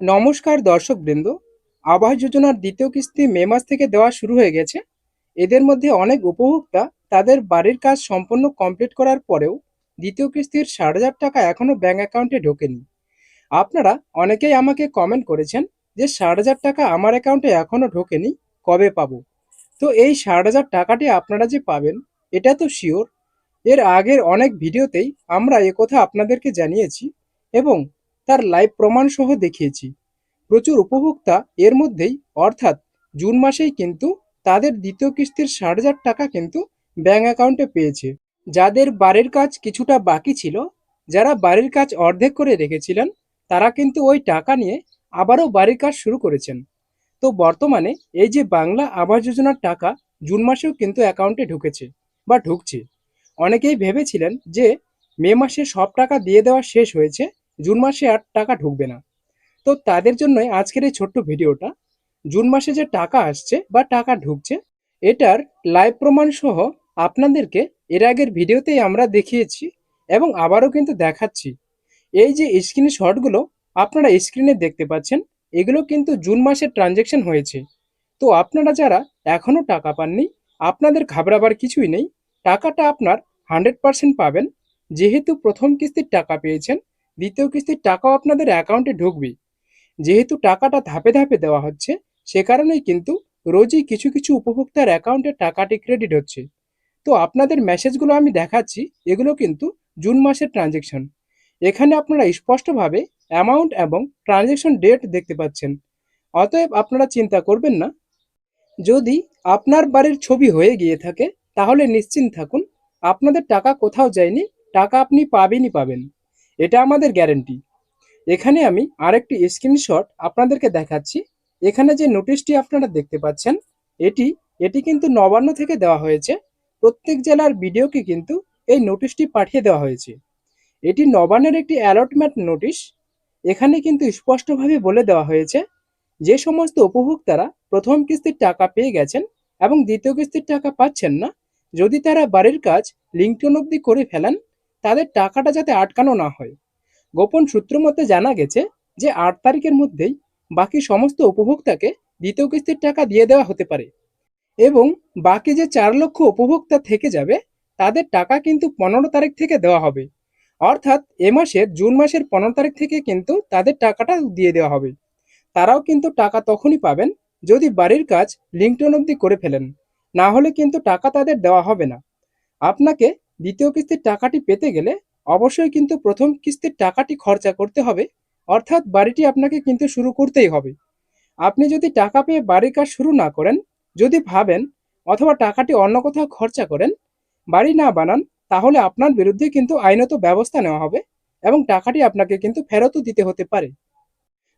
নমস্কার দর্শকবৃন্দ। আবাস যোজনার দ্বিতীয় কিস্তি মে মাস থেকে দেওয়া শুরু হয়ে গেছে। এদের মধ্যে অনেক উপভোক্তা তাদের বাড়ির কাজ সম্পূর্ণ কমপ্লিট করার পরেও দ্বিতীয় কিস্তির ষাট হাজার টাকা এখনও ব্যাঙ্ক অ্যাকাউন্টে ঢোকেনি। আপনারা অনেকেই আমাকে কমেন্ট করেছেন যে ষাট হাজার টাকা আমার অ্যাকাউন্টে এখনও ঢোকেনি, কবে পাবো? তো এই ষাট হাজার টাকাটি আপনারা যে পাবেন, এটা তো শিওর এর আগের অনেক ভিডিওতেই আমরা কথা আপনাদেরকে জানিয়েছি এবং তার লাইভ প্রমাণ সহ দেখিয়েছি। প্রচুর উপভোক্তা এর মধ্যেই, অর্থাৎ জুন মাসেই কিন্তু তাদের দ্বিতীয় কিস্তির ষাট হাজার টাকা কিন্তু ব্যাঙ্ক অ্যাকাউন্টে পেয়েছে। যাদের বাড়ির কাজ কিছুটা বাকি ছিল, যারা বাড়ির কাজ অর্ধেক করে রেখেছিলেন, তারা কিন্তু ওই টাকা নিয়ে আবারও বাড়ির কাজ শুরু করেছেন। তো বর্তমানে এই যে বাংলা আবাস যোজনার টাকা জুন মাসেও কিন্তু অ্যাকাউন্টে ঢুকেছে বা ঢুকছে। অনেকেই ভেবেছিলেন যে মে মাসে সব টাকা দিয়ে দেওয়া শেষ হয়েছে জুন মাসে আর টাকা ঢুকবে না। তো তাদের জন্যই আজকের এই ছোট্ট ভিডিওটা, জুন মাসে যে টাকা আসছে বা টাকা ঢুকছে, এটার লাইভ প্রমাণ সহ আপনাদেরকে এর আগের ভিডিওতেই আমরা দেখিয়েছি এবং আবারও কিন্তু দেখাচ্ছি। এই যে স্ক্রিনশটগুলো আপনারা স্ক্রিনে দেখতে পাচ্ছেন, এগুলো কিন্তু জুন মাসের ট্রানজ্যাকশন হয়েছে। তো আপনারা যারা এখনও টাকা পাননি, আপনাদের ঘাবড়াবার কিছুই নেই। টাকাটা আপনার হান্ড্রেড পাবেন। যেহেতু প্রথম কিস্তির টাকা পেয়েছেন দ্বিতীয় কিস্তির টাকাও আপনাদের অ্যাকাউন্টে ঢুকবে। যেহেতু টাকাটা ধাপে ধাপে দেওয়া হচ্ছে, সে কারণেই কিন্তু রোজই কিছু কিছু উপভোক্তার অ্যাকাউন্টে টাকাটি ক্রেডিট হচ্ছে। তো আপনাদের মেসেজগুলো আমি দেখাচ্ছি, এগুলো কিন্তু জুন মাসের ট্রানজেকশন। এখানে আপনারা স্পষ্টভাবে অ্যামাউন্ট এবং ট্রানজেকশন ডেট দেখতে পাচ্ছেন। অতএব আপনারা চিন্তা করবেন না। যদি আপনার বাড়ির ছবি হয়ে গিয়ে থাকে, তাহলে নিশ্চিন্ত থাকুন, আপনাদের টাকা কোথাও যায়নি, টাকা আপনি পাবেনই পাবেন। এটা আমাদের গ্যারেন্টি এখানে আমি আরেকটি স্ক্রিনশট আপনাদেরকে দেখাচ্ছি। এখানে যে নোটিশটি আপনারা দেখতে পাচ্ছেন, এটি এটি কিন্তু নবান্ন থেকে দেওয়া হয়েছে। প্রত্যেক জেলার বিডিওকে কিন্তু এই নোটিশটি পাঠিয়ে দেওয়া হয়েছে। এটি নবান্নের একটি অ্যালটমেন্ট নোটিশ এখানে কিন্তু স্পষ্টভাবে বলে দেওয়া হয়েছে যে সমস্ত উপভোক্তারা প্রথম কিস্তির টাকা পেয়ে গেছেন এবং দ্বিতীয় কিস্তির টাকা পাচ্ছেন না। যদি তারা বাড়ির কাজ লিঙ্কটন অবধি করে ফেলেন তাদের টাকাটা যাতে আটকানো না হয়। গোপন সূত্র মতে জানা গেছে যে আট তারিখের মধ্যেই বাকি সমস্ত উপভোক্তাকে দ্বিতীয় কিস্তির টাকা দিয়ে দেওয়া হতে পারে এবং বাকি যে চার লক্ষ উপভোক্তা থেকে যাবে, তাদের টাকা কিন্তু পনেরো তারিখ থেকে দেওয়া হবে। অর্থাৎ এ মাসের জুন মাসের পনেরো তারিখ থেকে কিন্তু তাদের টাকাটা দিয়ে দেওয়া হবে। তারাও কিন্তু টাকা তখনই পাবেন যদি বাড়ির কাজ লিঙ্কটন অবধি করে ফেলেন। না হলে কিন্তু টাকা তাদের দেওয়া হবে না। আপনাকে দ্বিতীয় কিস্তির টাকাটি পেতে গেলে অবশ্যই কিন্তু প্রথম কিস্তির টাকাটি খরচা করতে হবে। অর্থাৎ বাড়িটি আপনাকে কিন্তু শুরু করতেই হবে। আপনি যদি টাকা পেয়ে বাড়ির কাজ শুরু না করেন, যদি ভাবেন অথবা টাকাটি অন্য কোথাও খরচা করেন, বাড়ি না বানান, তাহলে আপনার বিরুদ্ধে কিন্তু আইনত ব্যবস্থা নেওয়া হবে এবং টাকাটি আপনাকে কিন্তু ফেরতও দিতে হতে পারে।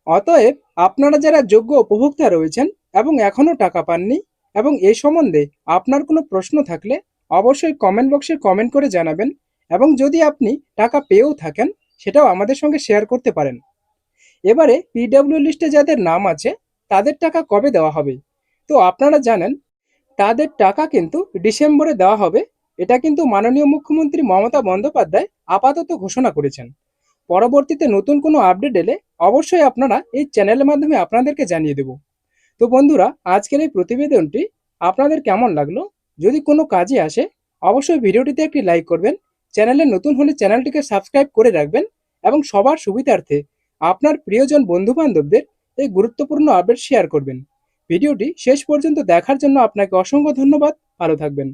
অতএব আপনারা যারা যোগ্য উপভোক্তা রয়েছেন এবং এখনও টাকা পাননি এবং এ সম্বন্ধে আপনার কোনো প্রশ্ন থাকলে অবশ্যই কমেন্ট বক্সে কমেন্ট করে জানাবেন এবং যদি আপনি টাকা পেয়েও থাকেন, সেটাও আমাদের সঙ্গে শেয়ার করতে পারেন। এবারে পিডব্লিউ লিস্টে যাদের নাম আছে, তাদের টাকা কবে দেওয়া হবে? তো আপনারা জানেন, তাদের টাকা কিন্তু ডিসেম্বরে দেওয়া হবে। এটা কিন্তু মাননীয় মুখ্যমন্ত্রী মমতা বন্দ্যোপাধ্যায় আপাতত ঘোষণা করেছেন। পরবর্তীতে নতুন কোনো আপডেট এলে অবশ্যই আপনারা এই চ্যানেলের মাধ্যমে আপনাদেরকে জানিয়ে দেব। তো বন্ধুরা, আজকের এই প্রতিবেদনটি আপনাদের কেমন লাগল? যদি কোনো কাজে আসে, অবশ্যই ভিডিওটিতে একটি লাইক করবেন, চ্যানেলে নতুন হলে চ্যানেলটিকে সাবস্ক্রাইব করে রাখবেন এবং সবার সুবিধার্থে আপনার প্রিয়জন বন্ধু বান্ধবদের এই গুরুত্বপূর্ণ আপডেট শেয়ার করবেন। ভিডিওটি শেষ পর্যন্ত দেখার জন্য আপনাকে অসংখ্য ধন্যবাদ, ভালো থাকবেন।